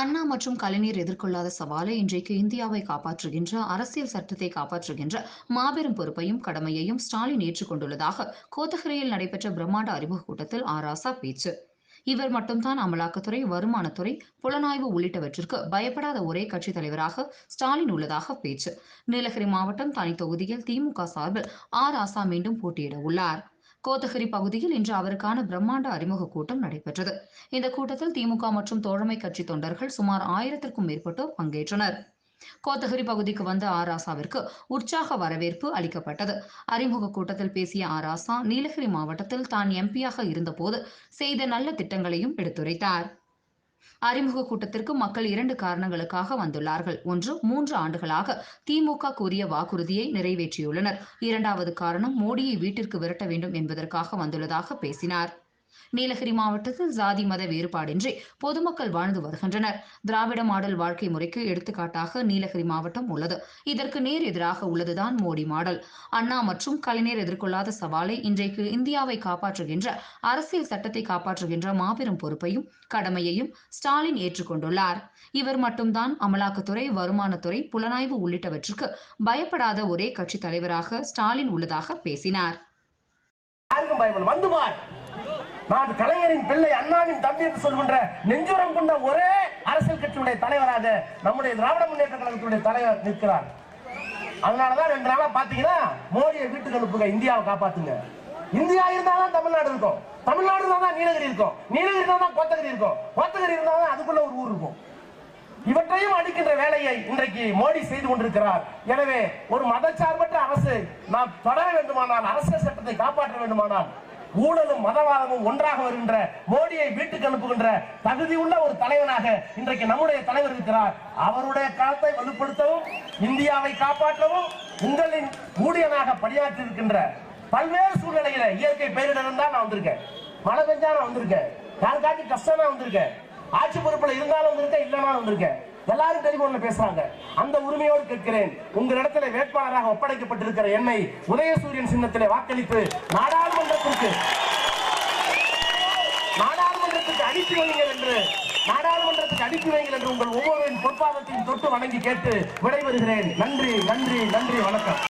அண்ணா மற்றும் கலைஞர் எதிர்கொள்ளாத சவாலை இன்றைக்கு இந்தியாவை காப்பாற்றுகின்ற அரசியல் சட்டத்தை காப்பாற்றுகின்ற மாபெரும் பொறுப்பையும் கடமையையும் ஸ்டாலின் ஏற்றுக்கொண்டுள்ளதாக கோத்தகிரியில் நடைபெற்ற பிரம்மாண்ட அறிமுக கூட்டத்தில் ஆராசா பேச்சு. இவர் மட்டும்தான் அமலாக்கத்துறை வருமானத்துறை புலனாய்வு உள்ளிட்டவற்றிற்கு பயப்படாத ஒரே கட்சித் தலைவராக ஸ்டாலின் உள்ளதாக பேச்சு. நீலகிரி மாவட்டம் தனி தொகுதியில் திமுக சார்பில் ஆர் ஆசா மீண்டும் போட்டியிட உள்ளார். கோத்தகிரி பகுதியில் இன்று அவருக்கான பிரம்மாண்ட அறிமுக கூட்டம் நடைபெற்றது. இந்த கூட்டத்தில் திமுக மற்றும் தோழமை கட்சி தொண்டர்கள் சுமார் ஆயிரத்திற்கும் மேற்பட்டோர் பங்கேற்றனர். கோத்தகிரி பகுதிக்கு வந்த ஆராசாவிற்கு உற்சாக வரவேற்பு அளிக்கப்பட்டது. அறிமுக கூட்டத்தில் பேசிய ஆராசா நீலகிரி மாவட்டத்தில் தான் எம்பியாக இருந்தபோது செய்த நல்ல திட்டங்களையும் எடுத்துரைத்தார். அறிமுக கூட்டத்திற்கு மக்கள் இரண்டு காரணங்களுக்காக வந்துள்ளார்கள். ஒன்று மூன்று ஆண்டுகளாக திமுக கூறிய வாக்குறுதியை நிறைவேற்றியுள்ளனர். இரண்டாவது காரணம் மோடியை வீட்டிற்கு விரட்ட வேண்டும் என்பதற்காக வந்துள்ளதாக பேசினார். நீலகிரி மாவட்டத்தில் சாதி மத வேறுபாடின்றி பொதுமக்கள் வாழ்ந்து வருகின்றனர். திராவிட மாடல் வாழ்க்கை முறைக்கு எடுத்துக்காட்டாக நீலகிரி மாவட்டம் உள்ளது. இதற்கு நேர் எதிராக உள்ளதுதான் மோடி மாடல். அண்ணா மற்றும் கலைஞர் எதிர்கொள்ளாத சவாலை இன்றைக்கு இந்தியாவை காப்பாற்றுகின்ற அரசியல் சட்டத்தை காப்பாற்றுகின்ற மாபெரும் பொறுப்பையும் கடமையையும் ஸ்டாலின் ஏற்றுக்கொண்டுள்ளார். இவர் மட்டும்தான் அமலாக்கத்துறை வருமானத்துறை புலனாய்வு உள்ளிட்டவற்றுக்கு பயப்படாத ஒரே கட்சி தலைவராக ஸ்டாலின் உள்ளதாக பேசினார். நான் கலைஞரின் பிள்ளை அண்ணாவின் தம்பி என்று சொல்கின்ற நெஞ்சுரம் கொண்ட ஒரே அரசியல் கட்சியுடைய தலைவராக நம்முடைய திராவிட முன்னேற்ற கழகத்தினுடைய தலைவர் நிற்கிறார். அதனாலதான் ரெண்டு நாளா பாத்தீங்கன்னா மோடியை வீட்டுக்கு அனுப்புங்க இந்தியாவை காப்பாத்துங்க. இந்தியா இருந்தாதான் தமிழ்நாடு இருக்கும். தமிழ்நாடு இருந்தா தான் நீலகிரி இருக்கும். நீலகிரி இருந்தா தான் கோத்தகிரி இருக்கும். கோத்தகிரி இருந்தாதான் அதுக்குள்ள ஒரு ஊர் இருக்கும். இவற்றையும் அடிக்கின்ற வேலையை இன்றைக்கு மோடி செய்து கொண்டிருக்கிறார். எனவே ஒரு மதச்சார்பற்ற அரசு நாம் தொடர வேண்டுமானால் அரசியல் சட்டத்தை காப்பாற்ற வேண்டுமானால் ஊழலும் மதவாதமும் ஒன்றாக வருகின்ற மோடியை வீட்டுக்கு அனுப்புகின்ற தகுதி உள்ள ஒரு தலைவனாக இன்றைக்கு நம்முடைய தலைவர் இருக்கிறார். அவருடைய காலத்தை வலுப்படுத்தவும் இந்தியாவை காப்பாற்றவும் உங்களின் ஊழியனாக பணியாற்றி இருக்கின்ற பல்வேறு சூழ்நிலையில இயற்கை பேரிடர் தான் நான் வந்திருக்கேன். மழை பெஞ்சா நான் வந்திருக்கேன். யாருக்காச்சும் கஷ்டம் நான் வந்திருக்கேன். ஆட்சி பொறுப்புல இருந்தாலும் வந்திருக்கேன் இல்லைனாலும் வந்திருக்கேன். எல்லாரும் டெலிபோன்ல பேசுறாங்க. அந்த உரிமையோடு கேட்கிறேன். உங்களிடத்துல வேட்பாளராக ஒப்படைக்கப்பட்டிருக்கிற என்னை உதயசூரியன் சின்னத்திலே வாக்களித்து நாடாளுமன்றத்திற்கு நாடாளுமன்றத்துக்கு அனுப்பி வைங்கள் என்று நாடாளுமன்றத்துக்கு அனுப்பி வைங்கள் என்று உங்கள் ஒவ்வொருவரின் பொற்பாதத்தையும் தொட்டு வணங்கி கேட்டு விடைபெறுகிறேன். நன்றி நன்றி நன்றி வணக்கம்.